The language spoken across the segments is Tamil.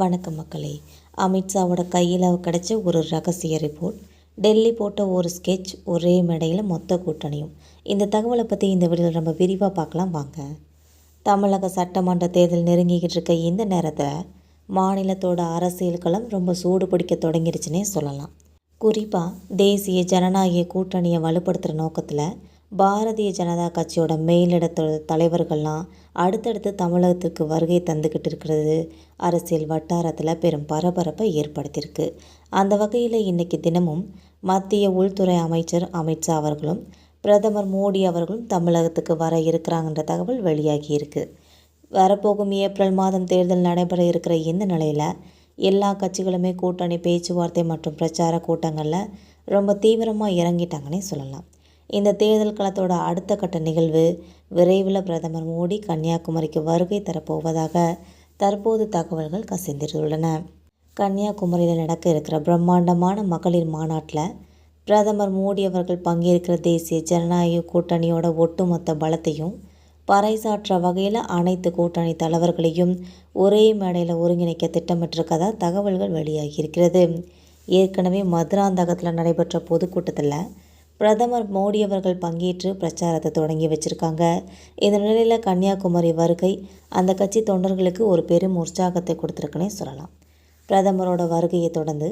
வணக்கம் மக்களே. அமித்ஷாவோட கையில் கிடைச்ச ஒரு ரகசிய ரிப்போர்ட் டெல்லி போட்ட ஒரு ஸ்கெட்ச் ஒரே மேடையில் மொத்த கூட்டணியும். இந்த தகவலை பற்றி இந்த வீடியோவில் நம்ம விரிவாக பார்க்கலாம் வாங்க. தமிழக சட்டமன்ற தேர்தல் நெருங்கிக்கிட்டு இருக்க இந்த நேரத்தில் மாநிலத்தோட அரசியல் களம் ரொம்ப சூடு பிடிக்க தொடங்கிருச்சுன்னே சொல்லலாம். குறிப்பாக தேசிய ஜனநாயக கூட்டணியை வலுப்படுத்துகிற நோக்கத்தில் பாரதிய ஜனதா கட்சியோட மேலிடத்தோட தலைவர்கள்லாம் அடுத்தடுத்து தமிழகத்துக்கு வருகை தந்துக்கிட்டு இருக்கிறது. அரசியல் வட்டாரத்தில் பெரும் பரபரப்பை ஏற்படுத்தியிருக்கு. அந்த வகையில் இன்றைக்கி தினமும் மத்திய உள்துறை அமைச்சர் அமித்ஷா அவர்களும் பிரதமர் மோடி அவர்களும் தமிழகத்துக்கு வர இருக்கிறாங்கன்ற தகவல் வெளியாகியிருக்கு. வரப்போகும் ஏப்ரல் மாதம் தேர்தல் நடைபெற இருக்கிற இந்த நிலையில் எல்லா கட்சிகளுமே கூட்டணி பேச்சுவார்த்தை மற்றும் பிரச்சார கூட்டங்களில் ரொம்ப தீவிரமாக இறங்கிட்டாங்கன்னே சொல்லலாம். இந்த தேர்தல் களத்தோட அடுத்த கட்ட நிகழ்வு விரைவில் பிரதமர் மோடி கன்னியாகுமரிக்கு வருகை தரப்போவதாக தற்போது தகவல்கள் கசிந்துள்ளன கன்னியாகுமரியில் நடக்க இருக்கிற பிரம்மாண்டமான மகளிர் மாநாட்டில் பிரதமர் மோடி அவர்கள் பங்கேற்கிற தேசிய ஜனநாயக கூட்டணியோட ஒட்டுமொத்த பலத்தையும் பறைசாற்ற வகையில் அனைத்து கூட்டணி தலைவர்களையும் ஒரே மேடையில் ஒருங்கிணைக்க திட்டமிட்டிருக்கதா தகவல்கள் வெளியாகியிருக்கிறது ஏற்கனவே மதுராந்தகத்தில் நடைபெற்ற பொதுக்கூட்டத்தில் பிரதமர் மோடி அவர்கள் பங்கேற்று பிரச்சாரத்தை தொடங்கி வச்சுருக்காங்க. இந்த நிலையில் கன்னியாகுமரி வருகை அந்த கட்சி தொண்டர்களுக்கு ஒரு பெரும் உற்சாகத்தை கொடுத்துருக்குன்னே சொல்லலாம். பிரதமரோட வருகையை தொடர்ந்து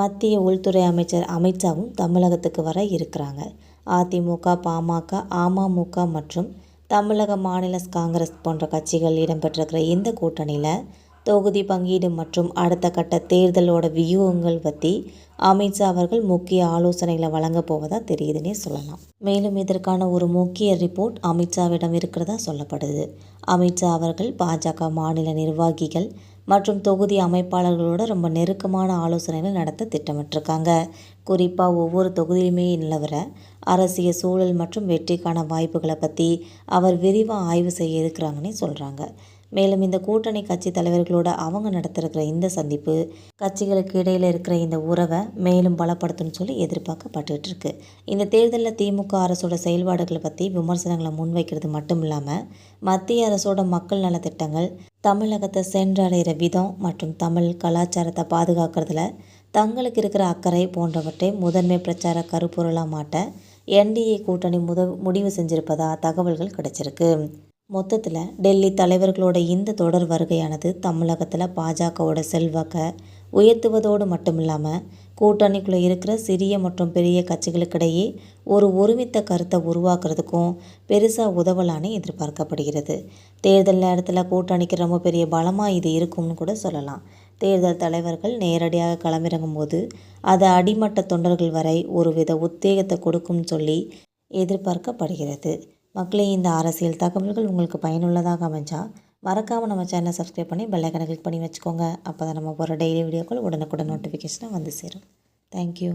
மத்திய உள்துறை அமைச்சர் அமித்ஷாவும் தமிழகத்துக்கு வர இருக்கிறாங்க. அதிமுக பாமக அமமுக மற்றும் தமிழக மாநில காங்கிரஸ் போன்ற கட்சிகள் இடம்பெற்றிருக்கிற இந்த கூட்டணியில் தொகுதி பங்கீடு மற்றும் அடுத்த கட்ட தேர்தலோட வியூகங்கள் பற்றி அமித்ஷா அவர்கள் முக்கிய ஆலோசனைகளை வழங்க போவதாக தெரியுதுன்னே சொல்லலாம். மேலும் இதற்கான ஒரு முக்கிய ரிப்போர்ட் அமித்ஷாவிடம் இருக்கிறதா சொல்லப்படுது. அமித்ஷா அவர்கள் பாஜக மாநில நிர்வாகிகள் மற்றும் தொகுதி அமைப்பாளர்களோட ரொம்ப நெருக்கமான ஆலோசனைகள் நடத்த திட்டமிட்டிருக்காங்க. குறிப்பாக ஒவ்வொரு தொகுதியிலுமே நிலவர அரசியல் சூழல் மற்றும் வெற்றிக்கான வாய்ப்புகளை பற்றி அவர் விரிவாக ஆய்வு செய்ய இருக்கிறாங்கன்னே சொல்கிறாங்க மேலும் இந்த கூட்டணி கட்சி தலைவர்களோட அவங்க நடத்திருக்கிற இந்த சந்திப்பு கட்சிகளுக்கு இடையில் இருக்கிற இந்த உறவை மேலும் பலப்படுத்தும்னு சொல்லி எதிர்பார்க்கப்பட்டு இருக்கு. இந்த தேர்தலில் திமுக அரசோட செயல்பாடுகளை பற்றி விமர்சனங்களை முன்வைக்கிறது மட்டும் இல்லாமல் மத்திய அரசோட மக்கள் நலத்திட்டங்கள் தமிழகத்தை சென்றடைகிற விதம் மற்றும் தமிழ் கலாச்சாரத்தை பாதுகாக்கிறதுல தங்களுக்கு இருக்கிற அக்கறை போன்றவற்றை முதன்மை பிரச்சார கருப்பொருளாக மாட்ட என்டிஏ கூட்டணி முத முடிவு செஞ்சிருப்பதா தகவல்கள் கிடைச்சிருக்கு. மொத்தத்தில் டெல்லி தலைவர்களோட இந்த தொடர் வருகையானது தமிழகத்தில் பாஜகவோட செல்வாக்கை உயர்த்துவதோடு மட்டும் இல்லாமல் கூட்டணிக்குள்ளே இருக்கிற சிறிய மற்றும் பெரிய கட்சிகளுக்கிடையே ஒரு ஒருமித்த கருத்தை உருவாக்குறதுக்கும் பெருசாக உதவலான்னு எதிர்பார்க்கப்படுகிறது. தேர்தல் நேரத்தில் கூட்டணிக்கு ரொம்ப பெரிய பலமாக இது இருக்கும்னு கூட சொல்லலாம். தேர்தல் தலைவர்கள் நேரடியாக களமிறங்கும் போது அது அடிமட்ட தொண்டர்கள் வரை ஒருவித உத்தேகத்தை கொடுக்கும்னு சொல்லி எதிர்பார்க்கப்படுகிறது. மக்களே இந்த அரசியல் தகவல்கள் உங்களுக்கு பயனுள்ளதாக அமைஞ்சால் மறக்காமல் நம்ம சேனலை சப்ஸ்கிரைப் பண்ணி பெல்லைக்கனை கிளிக் பண்ணி வச்சுக்கோங்க. அப்போ தான் நம்ம போகிற டெய்லி வீடியோக்கள் உடனுக்குடன் நோட்டிஃபிகேஷனாக வந்து சேரும். தேங்க்யூ